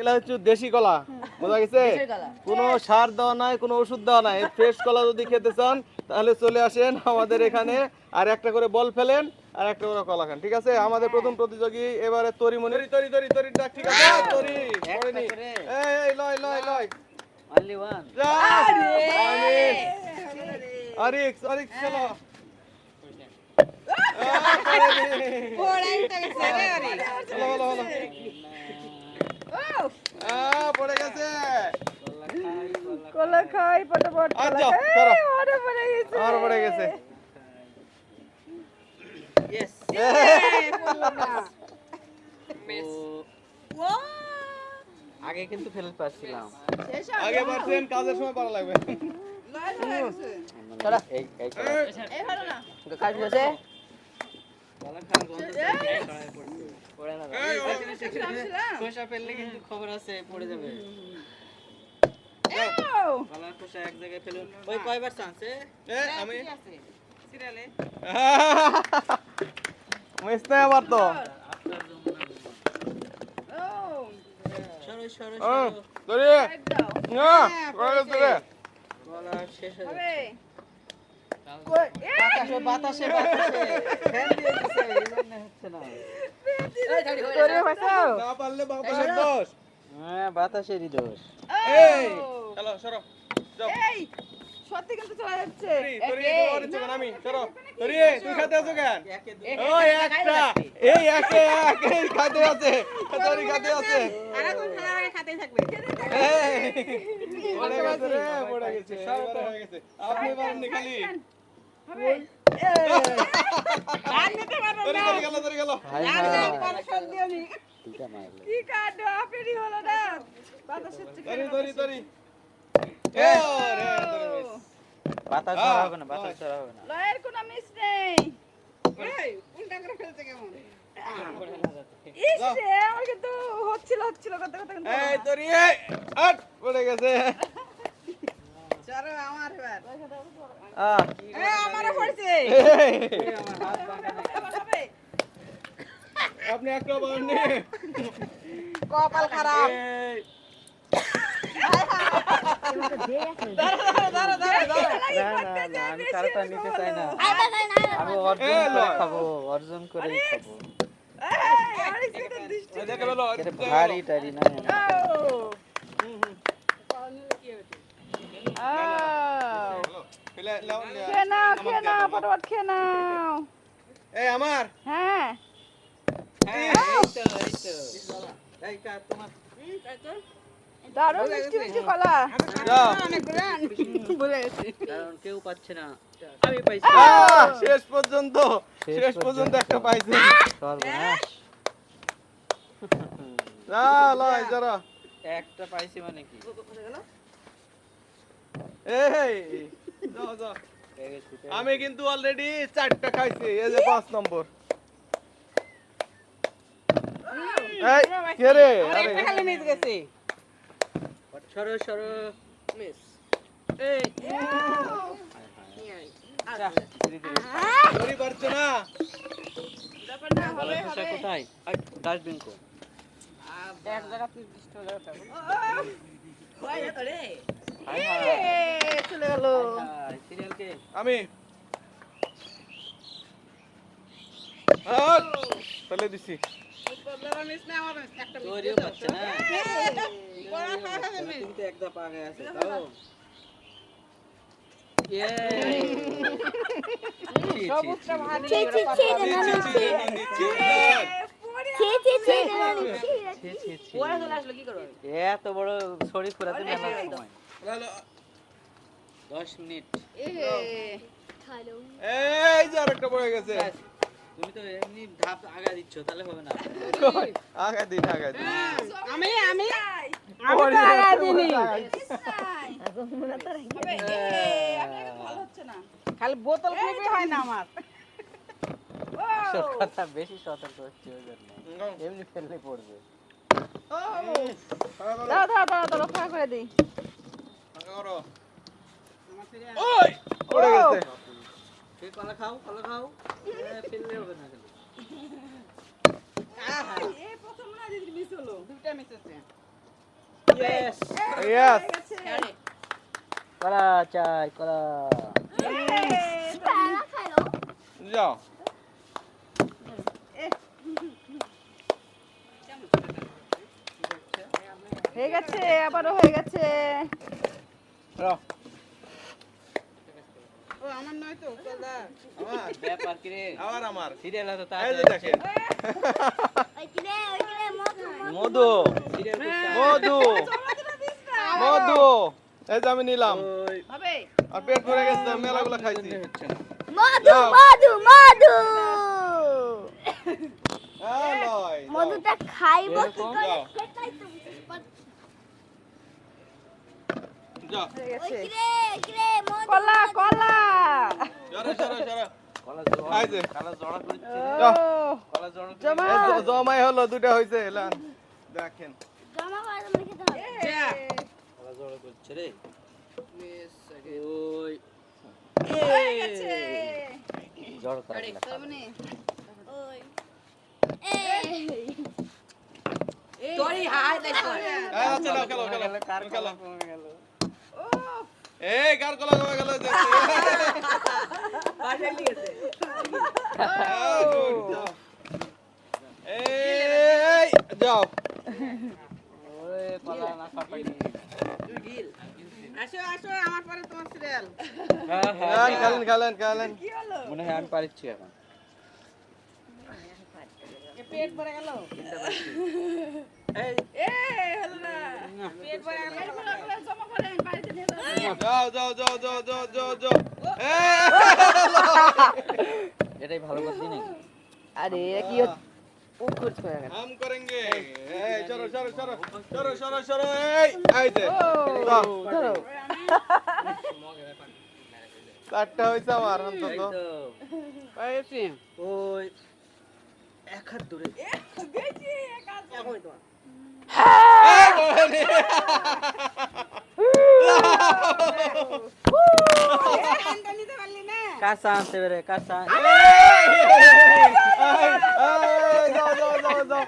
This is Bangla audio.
এগুলা হচ্ছে দেশি কলা বোঝা গেছে? কোনো সার দেওয়া নাই কোনো ওষুধ দেওয়া নাই। ফ্রেশ কলা যদি খেতে চান তাহলে চলে আসেন আমাদের এখানে আর একটা করে বল ফেলেন আর একটা করে কলা খান ঠিক আছে? আমাদের প্রথম প্রতিযোগী এবারে তরি তরি তরি ডাক ঠিক আছে? তরি। পড়েনি এই এই লয় লয় লয়। অনলি ওয়ান আরিক্স আরিক্স চলো। হলো, হলো, হলো। আহ, পড়ে গেছে কলা খাই পটাপট আর ধরো। পড়ে গেছে। আর পড়ে গেছে। ইয়েস আগে কিন্তু ফেলে পাচ্ছিলাম। আগে পারছেন কাজের সময় পারা লাগবে। চলো। এই এই ফেললে কিন্তু খবর আছে পড়ে যাবে। কলার খোসা এক জায়গায় ফেলুন। ওই কয়বার চান্স এ, আমি? মিস নাই আবার তো। সরো সরো সরো। ধরি। না পড়ে গেছে রে। শেষ হয়ে যাচ্ছে বাতাসে বাতাসে ফ্যান দিয়ে দিছে এই জন্য হচ্ছে না। না পারলে বাতাসের দোষ। হ্যাঁ বাতাসেরই দোষ। এই! চলো সরো। এই, সত্যি কিন্তু চলে যাচ্ছে। কেন আমি। সরো। তরি তুই খাতে আছো কেন? ওই একটা এই একে এক এই খাতে আছে তরি খাতে আছে এই, পড়ে গেছে রে পড়ে গেছে। এবারে হয়ে গেছে। আপনি খালি দুটা মারলো। কি কাণ্ড, আপেরই হলো না। বাতাসের বাতাস আহ, হবে না বাতাস। হবে না। লয়ের কোনো মিস নেই। ইস রে, আমার কিন্তু হচ্ছিল হচ্ছিল এই তরি এই আট পড়ে গেছে। আমারও পড়ছে। আপনি একটা কপাল খারাপ। আমি কারোটা নিতে চাই না আমি অর্জন করে খাব অর্জন করেই খাব এই দেখে বলো এটা ভারী টারি না খেয়ে নাও খেয়ে নাও ফটাফট খেয়ে নাও। এই আমার। হ্যাঁ। হ্যাঁ এই তো। এই তো এই তোমার দারুণ মিষ্টি মিষ্টি কলা। যাও। কারণ কেউ পাচ্ছে না। আমি পাইছি। শেষ পর্যন্ত শেষ পর্যন্ত। একটা পাইছি। সর্বনাশ। না লয় যারা একটা পাইছি মানে কি? এই যাও যাও। আমি কিন্তু অলরেডি চারটা খাইছি এই যে পাঁচ নম্বর। এই কে রে? আরে সরো সরো মিস এই। আচ্ছা না কোথায়? ডাস্টবিন কো। চলে গেল। হাই সিরিয়াল কে? আমি। ফেলে দিছি। তুমি তো আছে তাও। এত বড় শরীর ফুরাতে। দশ মিনিট এই যে আরেকটা পড়ে গেছে তুমি তো এমনি ধাপ আগা দিচ্ছ তাহলে হবে না? আগা দিন আগা দিন আমি আমি আমি ভালো হচ্ছে খালি বোতল খুবই হয় না আমার। কথা বেশি সতর্ক হচ্ছে ওই জন্য। এমনি ফেললে পড়বে। দাও দাও দাও দাও ফাঁকা করে দিই। ফাঁকা করো। ওই, পড়ে গেছে। তুই কলা খাও কলা খাও। ফেললে হবে না খালি। এই প্রথম না দিদি মিস হলো। দুইটা মিস আছে Yes! কলা চাই কলা যাও হয়ে গেছে আবারও হয়ে গেছে। আমার নয় তো আমার ব্যাপার কি রে? আবার আমার। সিরিয়াল তো এই দেখেন। মধু মধু। মধু। এই যে আমি নিলাম। আর পেট ভরে গেছে মেলাগুলো খাইছি। মধু। মধু মধু হ্যাঁ, মধুটা খাইবো কি করে। সেটাই তো যাও হয়ে ওই গেছে কিরে কিরে মধু কলা কলা সরো সরো সরো কলা এই যে। কলা জড়া করছে যাও। ও কলা জড়া জমা জমাই হলো দুটা হইছে এলান। দেখেন। জড়া জড় করা এই কার কলা কমে গেল? এই, যাও। ওই কলা না খাপাই আসো আসো আমার পরে তোমার সিরিয়াল হ্যাঁ খেলেন, খেলেন খেলেন খেলেন। কি হলো? মনে হয় আমি পারিচ্ছি এখন। পেট ভরে গেল? এটাই ভালো করছি নাকি আরে কি চারটা হয়েছে আমার অন্তত। ওই এক হাত দূরে। এক হাত কাঁচা আনতে পেরে কাঁচা যাও যাও যাও যাও।